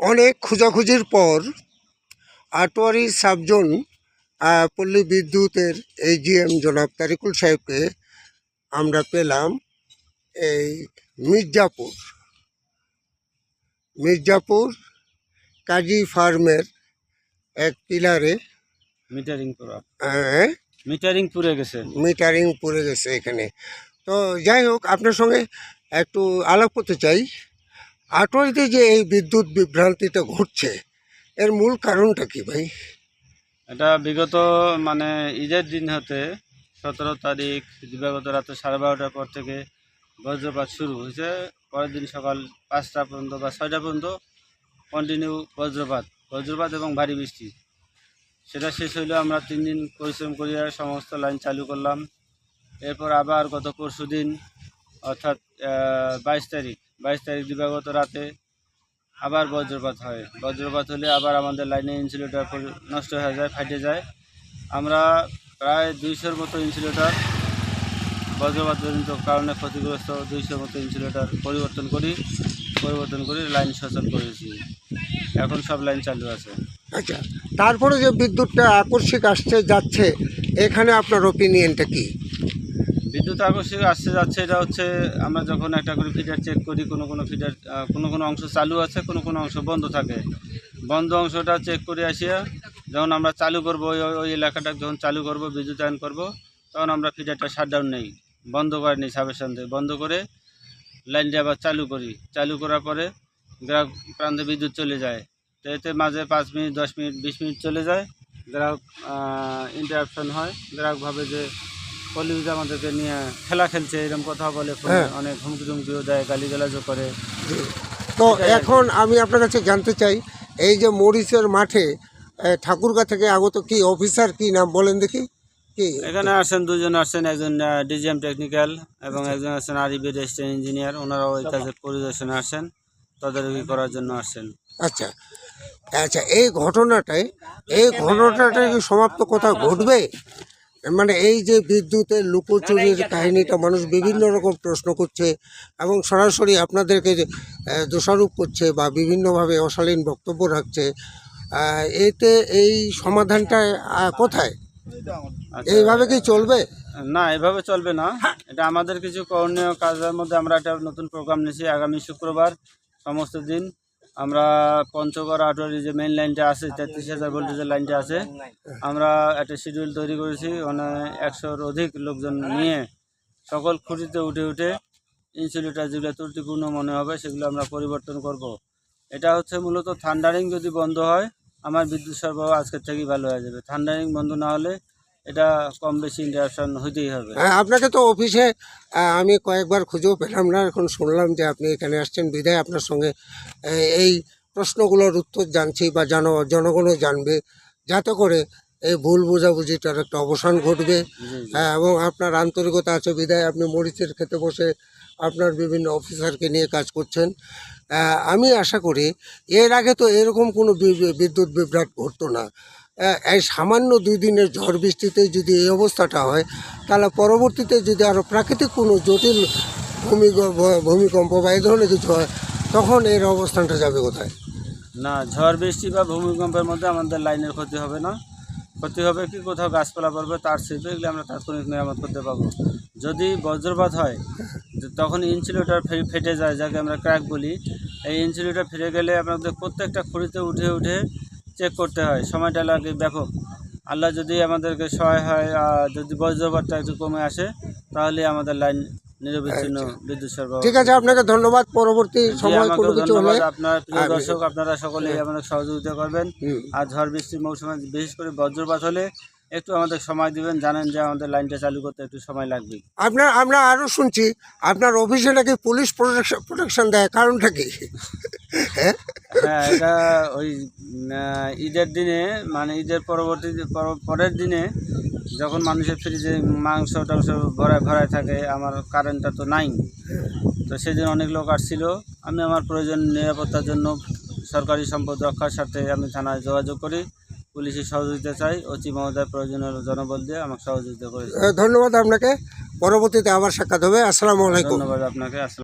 অনেক খোঁজাখুঁজির পর আটোয়ারি সাবজোন পল্লী বিদ্যুতের এজিএম জনাব তারিকুল সাহেবকে আমরা পেলাম এই মির্জাপুর। মির্জাপুর কাজী ফার্মের এক পিলারে মিটারিং পুরা আহ, মিটারিং পুরে গেছে। মিটারিং পড়ে গেছে এখানে। তো যাই হোক আপনার সঙ্গে একটু আলাপ করতে চাই। আটোয়ারিতে যে এই বিদ্যুৎ বিভ্রান্তিটা ঘটছে, এর মূল কারণটা কি ভাই? এটা বিগত মানে ঈদের দিন হতে সতেরো তারিখ, দিবাগত রাতে সাড়ে বারোটার পর থেকে বজ্রপাত শুরু হয়েছে। পরের দিন সকাল পাঁচটা পর্যন্ত বা ছয়টা পর্যন্ত কন্টিনিউ বজ্রপাত বজ্রপাত এবং ভারী বৃষ্টি। সেটা শেষ হইল, আমরা তিন দিন পরিশ্রম করিয়া সমস্ত লাইন চালু করলাম। এরপর আবার গত পরশু দিন অর্থাৎ বাইশ তারিখ। বাইশ তারিখ দিবাগত রাতে আবার বজ্রপাত হয়। বজ্রপাত হলে আবার আমাদের লাইনে ইনসুলেটর নষ্ট হয়ে যায়, ফাটে যায়। আমরা প্রায় দুইশোর মতো ইনসুলেটর বজ্রপাতজনিত কারণে ক্ষতিগ্রস্ত দুইশোর মতো ইনসুলেটর পরিবর্তন করি, পরিবর্তন করে, লাইন সচল করেছি। এখন সব লাইন চালু আছে। আচ্ছা তারপরে যে বিদ্যুৎটা আকস্মিক আসছে, যাচ্ছে, এখানে আপনার ওপিনিয়নটা কি? বিদ্যুৎ আকর্ষণ আসছে যাচ্ছে, এটা হচ্ছে আমরা যখন একটা করে ফিডার চেক করি, কোনো কোনো ফিডার কোনো কোনো অংশ চালু আছে, কোনো কোনো অংশ বন্ধ থাকে। বন্ধ অংশটা চেক করে আসিয়া যখন আমরা চালু করব, ওই, ওই- এলাকাটা যখন চালু করব বিদ্যুতায়ন করব, তখন আমরা ফিডারটা শাটডাউন নেই, বন্ধ করে নিই সাবেশন দিয়ে। বন্ধ করে লাইনটা আবার চালু করি। চালু করার পরে গ্রাহক প্রান্তে বিদ্যুৎ চলে যায়। তো এতে মাঝে পাঁচ মিনিট, দশ মিনিট, বিশ মিনিট চলে যায়। গ্রাহক ইন্টারাপশন হয়। গ্রাহক ভাবে যে কলিউজ আমাদেরকে নিয়ে খেলা খেলছে এরকম কথা বলে হ্যাঁ। অনেক হুমকি টুমকিও দেয় গালিগালাজও করে। তো। এখন আমি আপনার কাছে জানতে চাই এই যে মরিচের মাঠে ঠাকুরগা থেকে আগত কি অফিসার কি নাম বলেন দেখি? কি? এখানে আসেন দুজন আসছেন একজন ডিজিএম টেকনিক্যাল এবং একজন আসছেন আরিবি রেজিস্ট্রেন্ট ইঞ্জিনিয়ার ওনারাও এই কাজের পরিদর্শনে আসছেন তদারকি করার জন্য আসছেন আচ্ছা। আচ্ছা এই ঘটনাটায় এই ঘটনাটা কি সমাপ্ত কোথাও ঘটবে? মানে এই যে বিদ্যুতের লুকোচুরির কাহিনীটা মানুষ বিভিন্ন রকম প্রশ্ন করছে এবং সরাসরি আপনাদেরকে দোষারোপ করছে বা বিভিন্নভাবে অশালীন বক্তব্য রাখছে এতে এই সমাধানটা কোথায়? আচ্ছা, এইভাবে কি চলবে? না এভাবে চলবে না। এটা আমাদের কিছু করণীয় কাজের মধ্যে আমরা একটা নতুন প্রোগ্রাম নিয়েছি আগামী শুক্রবার সমস্ত দিন। আমরা পঞ্চগড় আটোয়ারি যে মেইন লাইনটা আছে, তেত্রিশ হাজার ভোল্টেজের লাইনটা আছে, আমরা একটা শিডিউল তৈরি করেছি মানে একশোর অধিক লোকজন নিয়ে সকল খুঁটিতে উঠে উঠে ইনসুলেটার যেগুলো ত্রুটিপূর্ণ মনে হবে, সেগুলো আমরা পরিবর্তন করব। এটা হচ্ছে মূলত থান্ডারিং যদি বন্ধ হয়, আমার বিদ্যুৎ সরবরাহ আজকের থেকেই ভালো হয়ে যাবে থান্ডারিং বন্ধ না হলে এটা কম বেশি ইন্টারাপশন হইতেই হবে। হ্যাঁ, আপনাকে তো অফিসে আমি কয়েকবার খুঁজেও পেলাম না এখন শুনলাম যে আপনি এখানে আসছেন বিদায় আপনার সঙ্গে। এই প্রশ্নগুলোর উত্তর জানছি বা জন জনগণও জানবে যাতে করে এই ভুল বোঝাবুঝিটার একটা অবসান ঘটবে। হ্যাঁ, এবং আপনার আন্তরিকতা আছে বিদায় আপনি মরিচের খেতে বসে আপনার বিভিন্ন অফিসারকে নিয়ে কাজ করছেন। আমি আশা করি এর আগে তো এরকম কোনো বিদ্যুৎ বিভ্রাট ঘটতো না। এই সামান্য দুই দিনের ঝড় বৃষ্টিতে যদি এই অবস্থাটা হয়, তাহলে পরবর্তীতে যদি আরও প্রাকৃতিক কোনো জটিল ভূমিকম্প বা এই ধরনের কিছু হয়, তখন এর অবস্থানটা যাবে কোথায়? না, ঝড় বৃষ্টি বা ভূমিকম্পের মধ্যে আমাদের লাইনের ক্ষতি হবে না। ক্ষতি হবে কি? কোথাও গাছপালা পড়বে, তার শিল্পে এগুলো আমরা তাৎক্ষণিক মেরামত করতে পারব। যদি বজ্রপাত হয় তখন ইনসুলেটর ফেটে যায়, যাকে আমরা ক্র্যাক বলি। এই ইনসুলেটর ফেটে গেলে আপনাদের প্রত্যেকটা খড়িতে উঠে উঠে চেক করতে হয়। সময়টা লাগে ব্যাপক আল্লাহ যদি আমাদেরকে সহায় হয় আর যদি বজ্রপাতটা একটু কমে আসে তাহলে আমাদের লাইন নিরবিচ্ছিন্ন বিদ্যুৎ সরবরাহ ঠিক আছে আপনাকে ধন্যবাদ। পরবর্তী সময় কোনো কিছু হলে। আপনার প্রিয় দর্শক আপনারা সকলেই আমাদের সহযোগিতা করবেন। আর ঝড় বৃষ্টির মৌসুমে বিশেষ করে বজ্রপাত হলে একটু আমাদের সময় দিবেন। জানেন যে আমাদের লাইনটা চালু করতে একটু সময় লাগবে। আপনার আমরা আরও শুনছি আপনার অফিসে নাকি পুলিশ প্রোটেকশন প্রোটেকশন দেয় কারণটা কি? হ্যাঁ হ্যাঁ এটা ওই ঈদের দিনে মানে ঈদের পরবর্তী পর- পরের দিনে যখন মানুষের ফ্রিজে মাংস টাংস ভরায় ভরায় থাকে আমার কারেন্টটা তো নাই। তো সেদিন অনেক লোক আসছিল। আমি আমার প্রয়োজন নিরাপত্তার জন্য সরকারি সম্পদ রক্ষার স্বার্থে আমি থানায় যোগাযোগ করি। পুলিশের সহযোগিতা চাই। অচি মহোদয় প্রয়োজনীয় জনবল দিয়ে আমাকে সহযোগিতা করেছে। ধন্যবাদ আপনাকে। পরবর্তীতে আবার সাক্ষাৎ হবে। আসসালামু আলাইকুম। ধন্যবাদ আপনাকে। আসসালাম